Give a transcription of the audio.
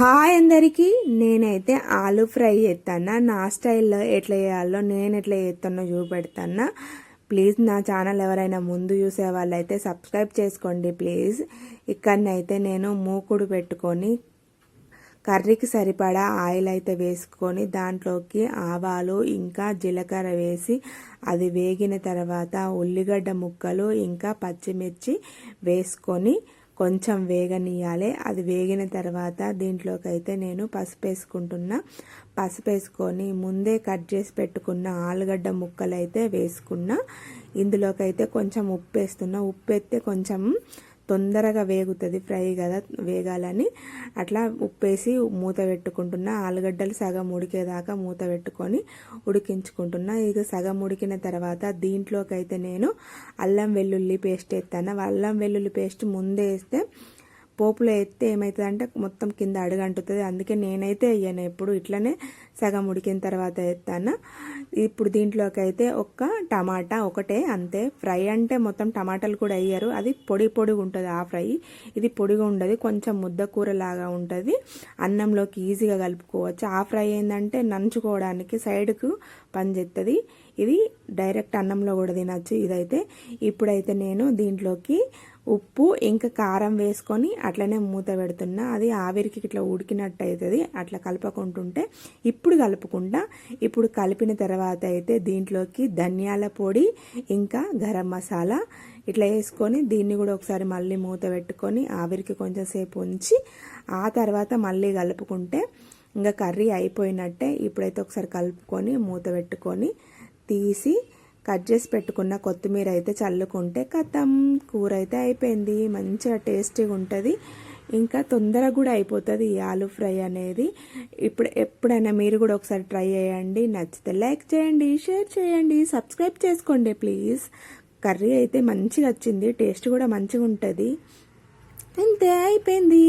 Hi అందరికీ. నేనైతే ఆలు ఫ్రై చేస్తాను నా స్టైల్లో ఎట్లా చేయాలో నేను ఎట్లా చేస్తానో చూపెడతాను ప్లీజ్ నా ఛానల్ ఎవరైనా ముందు చూసే వాళ్ళైతే సబ్స్క్రైబ్ చేసుకోండి ప్లీజ్. ఇక్కడనైతే నేను మూకుడు పెట్టుకొని కర్రీకి సరిపడా ఆయిల్ అయితే వేసుకొని దాంట్లోకి ఆవాలు ఇంకా జీలకర్ర వేసి అది వేగిన తర్వాత ఉల్లిగడ్డ ముక్కలు ఇంకా పచ్చిమిర్చి వేసుకొని కొంచెం వేగనీయాలి అది వేగిన తర్వాత దీంట్లోకి అయితే నేను పసుపు వేసుకుంటున్నా పసుపు వేసుకొని ముందే కట్ చేసి పెట్టుకున్న ఆలుగడ్డ ముక్కలు అయితే వేసుకున్నా. ఇందులోకి అయితే కొంచెం ఉప్పు వేస్తున్నా ఉప్పు వేస్తే కొంచెం తొందరగా వేగుతుంది ఫ్రై కదా వేగాలని. అట్లా ఉప్పేసి మూత పెట్టుకుంటున్నా. ఆలుగడ్డలు సగం ఉడికేదాకా మూత పెట్టుకొని ఉడికించుకుంటున్నా. ఇక సగం ఉడికిన తర్వాత దీంట్లోకి అయితే నేను అల్లం వెల్లుల్లి పేస్ట్ వేస్తాను అల్లం వెల్లుల్లి పేస్ట్ ముందే వేస్తే పోపులో ఎత్తే ఏమవుతుందంటే మొత్తం కింద అడుగంటుతుంది. అందుకే నేనైతే వేయను ఎప్పుడు ఇట్లనే సగం ఉడికిన తర్వాత ఎత్తాను. ఇప్పుడు దీంట్లోకి అయితే ఒక్క టమాటా ఒకటే అంతే. ఫ్రై అంటే మొత్తం టమాటాలు కూడా వేయరు అది పొడి పొడిగా ఉంటుంది ఆ ఫ్రై. ఇది పొడిగా ఉండదు. కొంచెం ముద్ద కూర లాగా ఉంటుంది. అన్నంలోకి ఈజీగా కలుపుకోవచ్చు. ఆ ఫ్రై ఏంటంటే నంచుకోవడానికి సైడ్కు పనిచేస్తుంది ఇది డైరెక్ట్ అన్నంలో కూడా తినచ్చు. ఇదైతే ఇప్పుడైతే నేను దీంట్లోకి ఉప్పు ఇంకా కారం వేసుకొని అట్లనే మూత పెడుతున్నా. అది ఆవిరికి ఇట్లా ఉడికినట్టు అవుతుంది అట్లా కలపకుంటుంటే ఇప్పుడు కలుపుకుంటా. ఇప్పుడు కలిపిన తర్వాత అయితే దీంట్లోకి ధనియాల పొడి ఇంకా గరం మసాలా ఇట్లా వేసుకొని దీన్ని కూడా ఒకసారి మళ్ళీ మూత పెట్టుకొని ఆవిరికి కొంచెం సేపు ఉంచి ఆ తర్వాత మళ్ళీ కలుపుకుంటే ఇంకా కర్రీ అయిపోయినట్టే. ఇప్పుడైతే ఒకసారి కలుపుకొని మూత పెట్టుకొని తీసి కట్ చేసి పెట్టుకున్న కొత్తిమీర అయితే చల్లుకుంటే కథం. కూర అయితే అయిపోయింది. మంచిగా టేస్టీగా ఉంటుంది. ఇంకా తొందరగా కూడా అయిపోతుంది ఈ ఆలు ఫ్రై అనేది. ఇప్పుడు ఎప్పుడైనా మీరు కూడా ఒకసారి ట్రై చేయండి. నచ్చితే లైక్ చేయండి షేర్ చేయండి సబ్స్క్రైబ్ చేసుకోండి ప్లీజ్. కర్రీ అయితే మంచిగా వచ్చింది. టేస్ట్ కూడా మంచిగా ఉంటుంది. అంతే అయిపోయింది.